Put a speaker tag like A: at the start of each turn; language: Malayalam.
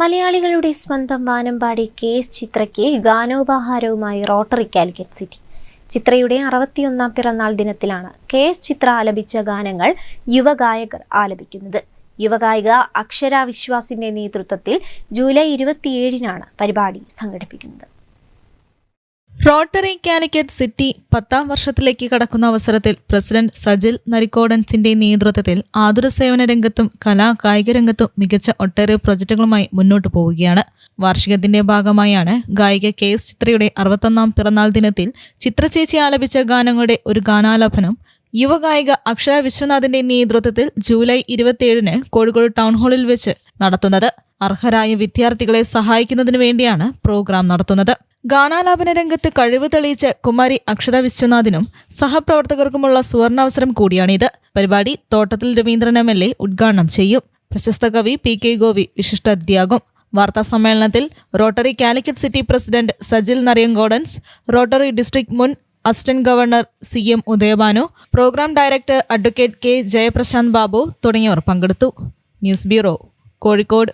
A: മലയാളികളുടെ സ്വന്തം വാനമ്പാടി കെ എസ് ചിത്രയ്ക്ക് ഗാനോപഹാരവുമായി റോട്ടറി കാലിക്കറ്റ് സിറ്റി. ചിത്രയുടെ അറുപത്തിയൊന്നാം പിറന്നാൾ ദിനത്തിലാണ് കെ എസ് ചിത്ര ആലപിച്ച ഗാനങ്ങൾ യുവഗായകർ ആലപിക്കുന്നത്. യുവഗായിക അക്ഷര വിശ്വാസിന്റെ നേതൃത്വത്തിൽ ജൂലൈ ഇരുപത്തിയേഴിനാണ് പരിപാടി സംഘടിപ്പിക്കുന്നത്.
B: റോട്ടറി കാലിക്കറ്റ് സിറ്റി പത്താം വർഷത്തിലേക്ക് കടക്കുന്ന അവസരത്തിൽ പ്രസിഡന്റ് സജിൽ നരിക്കോടൻസിന്റെ നേതൃത്വത്തിൽ ആതുര സേവന രംഗത്തും കലാ കായിക രംഗത്തും മികച്ച ഒട്ടേറെ പ്രൊജക്ടുകളുമായി മുന്നോട്ടു പോവുകയാണ്. വാർഷികത്തിന്റെ ഭാഗമായാണ് ഗായിക കെ എസ് ചിത്രയുടെ അറുപത്തൊന്നാം പിറന്നാൾ ദിനത്തിൽ ചിത്രചേച്ചി ആലപിച്ച ഗാനങ്ങളുടെ ഒരു ഗാനാലാപനം. യുവഗായിക അക്ഷര വിശ്വനാഥിന്റെ നേതൃത്വത്തിൽ ജൂലൈ ഇരുപത്തിയേഴിന് കോഴിക്കോട് ടൗൺ ഹാളിൽ വെച്ച് നടത്തുന്നത്. അർഹരായ വിദ്യാർത്ഥികളെ സഹായിക്കുന്നതിനു വേണ്ടിയാണ് പ്രോഗ്രാം നടത്തുന്നത്. ഗാനാലാപന രംഗത്ത് കഴിവ് തെളിയിച്ച കുമാരി അക്ഷര വിശ്വനാഥിനും സഹപ്രവർത്തകർക്കുമുള്ള സുവർണാവസരം കൂടിയാണിത്. പരിപാടി Thottathil Raveendran M L A ഉദ്ഘാടനം ചെയ്യും. പ്രശസ്ത കവി പി കെ ഗോപി വിശിഷ്ടാതിഥിയാകും. വാർത്താ സമ്മേളനത്തിൽ rotary Calicut city president Sajil നറിയങ്കോഡൻസ് rotary district മുൻ assistant governor C M Udayabhanu programme director advocate K Jayaprashanth Babu തുടങ്ങിയവർ പങ്കെടുത്തു. News bureau Kozhikode.